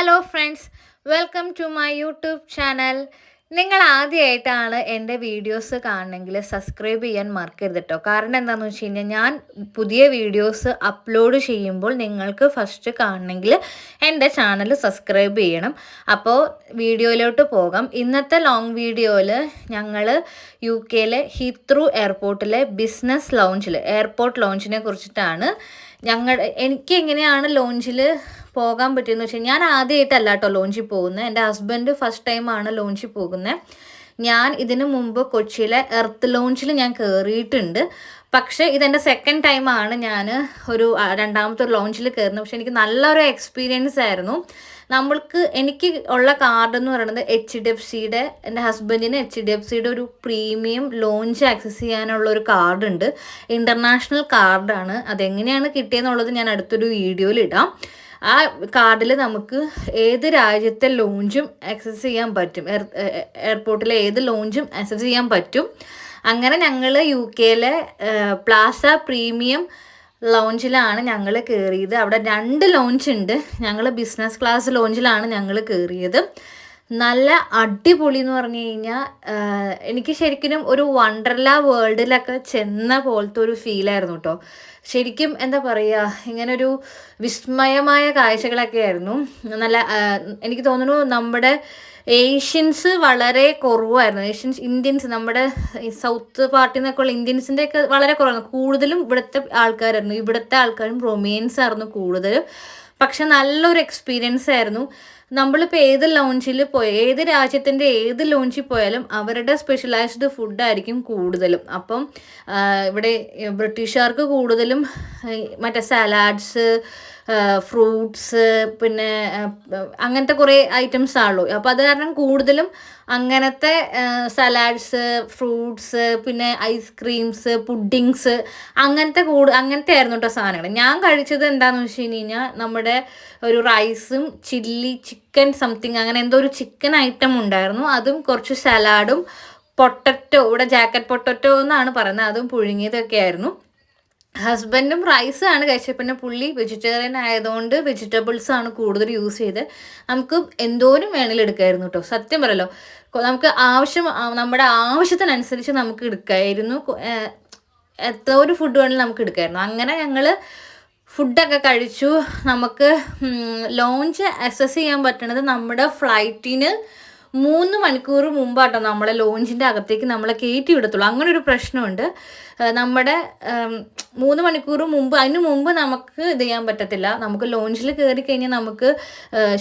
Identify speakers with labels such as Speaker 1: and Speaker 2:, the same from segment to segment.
Speaker 1: Hello friends welcome to my YouTube channel നിങ്ങൾ ആദ്യമായിട്ടാണ് എന്റെ വീഡിയോസ് കാണണമെങ്കിൽ സബ്സ്ക്രൈബ് ചെയ്യാൻ മറക്കരുത് കേട്ടോ കാരണം എന്താണെന്ന് വെച്ച് കഴിഞ്ഞാൽ ഞാൻ പുതിയ വീഡിയോസ് അപ്ലോഡ് ചെയ്യുമ്പോൾ നിങ്ങൾക്ക് ഫസ്റ്റ് കാണണമെങ്കിൽ എന്റെ ചാനൽ സബ്സ്ക്രൈബ് ചെയ്യണം. അപ്പോൾ വീഡിയോയിലോട്ട് പോകാം. ഇന്നത്തെ ലോങ് വീഡിയോയിൽ ഞങ്ങൾ യു കെയിലെ ഹിത്രു എയർപോർട്ടിലെ ബിസിനസ് ലോഞ്ചിൽ എയർപോർട്ട് ലോഞ്ചിനെ കുറിച്ചിട്ടാണ് ഞങ്ങൾ എനിക്ക് എങ്ങനെയാണ് ലോഞ്ചിൽ പോകാൻ പറ്റിയെന്ന് വെച്ചാൽ ഞാൻ ആദ്യമായിട്ടല്ല കേട്ടോ ലോഞ്ചിൽ പോകുന്നത് എന്റെ ഹസ്ബൻഡ് ഫസ്റ്റ് ടൈമാണ് ലോഞ്ചിൽ പോകുന്നത് ഞാൻ ഇതിനു മുമ്പ് കൊച്ചിയിലെ എർത്ത് ലോഞ്ചിൽ ഞാൻ കയറിയിട്ടുണ്ട് പക്ഷേ ഇതെന്റെ സെക്കൻഡ് ടൈമാണ് ഞാൻ ഒരു രണ്ടാമത്തെ ഒരു ലോഞ്ചിൽ കയറുന്നത് പക്ഷെ എനിക്ക് നല്ലൊരു എക്സ്പീരിയൻസ് ആയിരുന്നു. നമ്മൾക്ക് എനിക്ക് ഉള്ള കാർഡ് എന്ന് പറയുന്നത് എച്ച് ഡി എഫ് സിയുടെ എന്റെ ഹസ്ബൻഡിന് എച്ച് ഡി എഫ് സിയുടെ ഒരു പ്രീമിയം ലോഞ്ച് ആക്സസ് ചെയ്യാനുള്ള ഒരു കാർഡ് ഉണ്ട്. ഇന്റർനാഷണൽ കാർഡാണ് അതെങ്ങനെയാണ് കിട്ടിയെന്നുള്ളത് ഞാൻ അടുത്തൊരു വീഡിയോയിൽ ഇടാം. ആ കാർഡിൽ നമുക്ക് ഏത് രാജ്യത്തെ ലോഞ്ചും ആക്സസ് ചെയ്യാൻ പറ്റും. എയർപോർട്ടിലെ ഏത് ലോഞ്ചും ആക്സസ് ചെയ്യാൻ പറ്റും. അങ്ങനെ ഞങ്ങൾ യു കെയിലെ പ്ലാസ പ്രീമിയം ലോഞ്ചിലാണ് ഞങ്ങൾ കയറിയത് അവിടെ രണ്ട് ലോഞ്ച് ഉണ്ട് ഞങ്ങൾ ബിസിനസ് ക്ലാസ് ലോഞ്ചിലാണ് ഞങ്ങൾ കയറിയത് നല്ല അടിപൊളി എന്ന് പറഞ്ഞു കഴിഞ്ഞാൽ എനിക്ക് ശരിക്കും ഒരു വണ്ടർല വേൾഡിലൊക്കെ ചെന്ന പോലത്തെ ഒരു ഫീലായിരുന്നു കേട്ടോ ശരിക്കും എന്താ പറയുക ഇങ്ങനൊരു വിസ്മയമായ കാഴ്ചകളൊക്കെ ആയിരുന്നു നല്ല എനിക്ക് തോന്നുന്നു നമ്മുടെ ഏഷ്യൻസ് വളരെ കുറവായിരുന്നു. ഏഷ്യൻസ് ഇന്ത്യൻസ് നമ്മുടെ സൗത്ത് പാർട്ടിൽ നിന്നൊക്കെ ഉള്ള ഇന്ത്യൻസിന്റെ ഒക്കെ വളരെ കുറവായിരുന്നു. കൂടുതലും ഇവിടുത്തെ ആൾക്കാരായിരുന്നു. ഇവിടുത്തെ ആൾക്കാരും റൊമേൻസ് ആയിരുന്നു കൂടുതലും. പക്ഷെ നല്ലൊരു എക്സ്പീരിയൻസ് ആയിരുന്നു. നമ്മളിപ്പോൾ ഏത് ലോഞ്ചിൽ പോയ ഏത് രാജ്യത്തിന്റെ ഏത് ലോഞ്ചിൽ പോയാലും അവരുടെ സ്പെഷ്യലൈസ്ഡ് ഫുഡായിരിക്കും കൂടുതലും. അപ്പം ഇവിടെ ബ്രിട്ടീഷുകാർക്ക് കൂടുതലും മറ്റേ സലാഡ്സ് ഫ്രൂട്ട്സ് പിന്നെ അങ്ങനത്തെ കുറേ ഐറ്റംസ് ആണല്ലോ. അപ്പോൾ അത് കാരണം കൂടുതലും അങ്ങനത്തെ സലാഡ്സ് ഫ്രൂട്ട്സ് പിന്നെ ഐസ്ക്രീംസ് പുഡിങ്സ് അങ്ങനത്തെ കൂടു അങ്ങനത്തെ ആയിരുന്നു കേട്ടോ സാധനങ്ങൾ ഞാൻ കഴിച്ചത് എന്താണെന്ന് വെച്ച് കഴിഞ്ഞ് കഴിഞ്ഞാൽ നമ്മുടെ ഒരു റൈസും ചില്ലി ചിക്കൻ സംതിങ് അങ്ങനെ എന്തോ ഒരു ചിക്കൻ ഐറ്റം ഉണ്ടായിരുന്നു. അതും കുറച്ച് സലാഡും പൊട്ടറ്റോ ഇവിടെ ജാക്കറ്റ് പൊട്ടറ്റോ എന്നാണ് പറയുന്നത്. അതും പുഴുങ്ങിയതൊക്കെ ആയിരുന്നു. ഹസ്ബൻഡും റൈസ് ആണ് കഴിച്ചത്. പിന്നെ പുള്ളി വെജിറ്റേറിയൻ ആയതുകൊണ്ട് വെജിറ്റബിൾസ് ആണ് കൂടുതൽ യൂസ് ചെയ്ത് നമുക്ക് എന്തോരം വേണേലും എടുക്കായിരുന്നു കേട്ടോ സത്യം പറയല്ലോ. നമുക്ക് ആവശ്യം നമ്മുടെ ആവശ്യത്തിനനുസരിച്ച് നമുക്ക് എടുക്കായിരുന്നു. എത്ര ഒരു ഫുഡ് വേണമെങ്കിലും നമുക്ക് എടുക്കായിരുന്നു. അങ്ങനെ ഞങ്ങൾ ഫുഡൊക്കെ കഴിച്ചു. നമുക്ക് ലോഞ്ച് അക്സസ് ചെയ്യാൻ പറ്റണത് നമ്മുടെ ഫ്ലൈറ്റിന് മൂന്ന് മണിക്കൂർ മുമ്പാട്ടോ നമ്മളെ ലോഞ്ചിന്റെ അകത്തേക്ക് നമ്മളെ കയറ്റി വിടത്തുള്ളൂ. അങ്ങനെ ഒരു പ്രശ്നമുണ്ട് നമ്മുടെ മൂന്ന് മണിക്കൂർ മുമ്പ് അതിന് മുമ്പ് നമുക്ക് ഇത് ചെയ്യാൻ പറ്റത്തില്ല. നമുക്ക് ലോഞ്ചിൽ കയറി കഴിഞ്ഞാൽ നമുക്ക്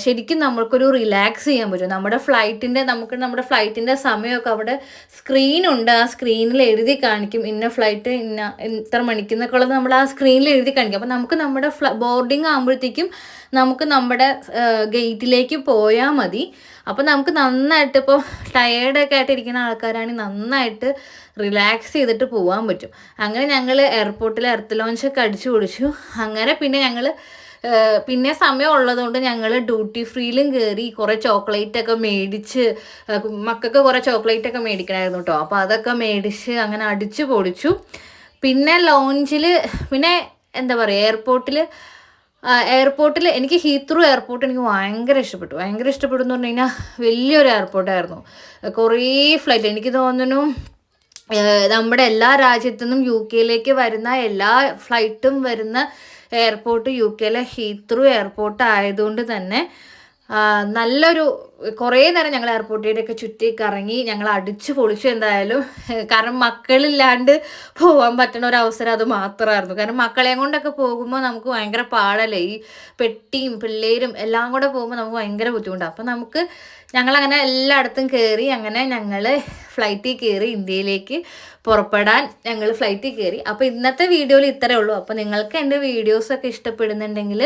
Speaker 1: ശരിക്കും നമുക്കൊരു റിലാക്സ് ചെയ്യാൻ പറ്റും. നമ്മുടെ ഫ്ലൈറ്റിന്റെ നമുക്ക് നമ്മുടെ ഫ്ലൈറ്റിന്റെ സമയമൊക്കെ അവിടെ സ്ക്രീനുണ്ട് ആ സ്ക്രീനിൽ എഴുതി കാണിക്കും. ഇന്ന ഫ്ലൈറ്റ് ഇന്ന ഇത്ര ഉള്ളത് നമ്മൾ ആ സ്ക്രീനിൽ എഴുതി കാണിക്കും. അപ്പോൾ നമുക്ക് നമ്മുടെ ഫ്ല ബോർഡിങ് ആകുമ്പോഴത്തേക്കും നമുക്ക് നമ്മുടെ ഗേറ്റിലേക്ക് പോയാൽ മതി. അപ്പോൾ നമുക്ക് നന്നായിട്ട് ഇപ്പോൾ ടയേർഡൊക്കെ ആയിട്ടിരിക്കുന്ന ആൾക്കാരാണെങ്കിൽ നന്നായിട്ട് റിലാക്സ് ചെയ്തിട്ട് പോകാൻ പറ്റും. അങ്ങനെ ഞങ്ങൾ എയർപോർട്ടിൽ എർത്ത് ലോഞ്ചൊക്കെ അടിച്ചു പൊടിച്ചു അങ്ങനെ പിന്നെ ഞങ്ങൾ പിന്നെ സമയം ഉള്ളതുകൊണ്ട് ഞങ്ങൾ ഡ്യൂട്ടി ഫ്രീയിലും കയറി കുറേ ചോക്ലേറ്റ് ഒക്കെ മേടിച്ച് മക്കൾക്ക് കുറേ ചോക്ലേറ്റ് ഒക്കെ മേടിക്കണമായിരുന്നു കേട്ടോ അപ്പോൾ അതൊക്കെ മേടിച്ച് അങ്ങനെ അടിച്ചു പൊടിച്ചു പിന്നെ ലോഞ്ചിൽ പിന്നെ എന്താ പറയുക എയർപോർട്ടിൽ എയർപോർട്ടിൽ എനിക്ക് ഹീത്രൂ എയർപോർട്ട് എനിക്ക് ഭയങ്കര ഇഷ്ടപ്പെട്ടു. ഭയങ്കര ഇഷ്ടപ്പെടുന്നു എന്ന് പറഞ്ഞു കഴിഞ്ഞാൽ വലിയൊരു എയർപോർട്ടായിരുന്നു കുറേ ഫ്ലൈറ്റ് എനിക്ക് തോന്നുന്നു നമ്മുടെ എല്ലാ രാജ്യത്തു നിന്നും യു കെയിലേക്ക് വരുന്ന എല്ലാ ഫ്ലൈറ്റും വരുന്ന എയർപോർട്ട് യു കെയിലെ ഹീത്രൂ എയർപോർട്ട് ആയതുകൊണ്ട് തന്നെ നല്ലൊരു കുറേ നേരം ഞങ്ങൾ എയർപോർട്ടിലൊക്കെ ചുറ്റി കറങ്ങി ഞങ്ങൾ അടിച്ചു പൊളിച്ചു എന്തായാലും. കാരണം മക്കളില്ലാണ്ട് പോകാൻ പറ്റുന്ന ഒരു അവസരം അത് മാത്രമായിരുന്നു. കാരണം മക്കളെയും കൊണ്ടൊക്കെ പോകുമ്പോൾ നമുക്ക് ഭയങ്കര പാടല്ലേ? ഈ പെട്ടിയും പിള്ളേരും എല്ലാം കൂടെ പോകുമ്പോൾ നമുക്ക് ഭയങ്കര ബുദ്ധിമുട്ടാണ്. അപ്പം നമുക്ക് ഞങ്ങളങ്ങനെ എല്ലായിടത്തും കയറി അങ്ങനെ ഞങ്ങൾ ഫ്ലൈറ്റിൽ കയറി ഇന്ത്യയിലേക്ക് പുറപ്പെടാൻ ഞങ്ങൾ ഫ്ലൈറ്റിൽ കയറി. അപ്പോൾ ഇന്നത്തെ വീഡിയോയിൽ ഇത്രയേ ഉള്ളൂ. അപ്പോൾ നിങ്ങൾക്ക് എന്റെ വീഡിയോസൊക്കെ ഇഷ്ടപ്പെടുന്നുണ്ടെങ്കിൽ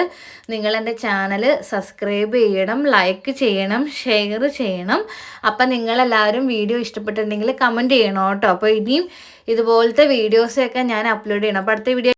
Speaker 1: നിങ്ങൾ എന്റെ ചാനൽ സബ്സ്ക്രൈബ് ചെയ്യണം ലൈക്ക് ചെയ്യണം ഷെയർ ചെയ്യണം. അപ്പം നിങ്ങളെല്ലാവരും വീഡിയോ ഇഷ്ടപ്പെട്ടിട്ടുണ്ടെങ്കിൽ കമന്റ് ചെയ്യണം കേട്ടോ. അപ്പോൾ ഇനിയും ഇതുപോലത്തെ വീഡിയോസൊക്കെ ഞാൻ അപ്ലോഡ് ചെയ്യണം. അപ്പോൾ അടുത്ത വീഡിയോ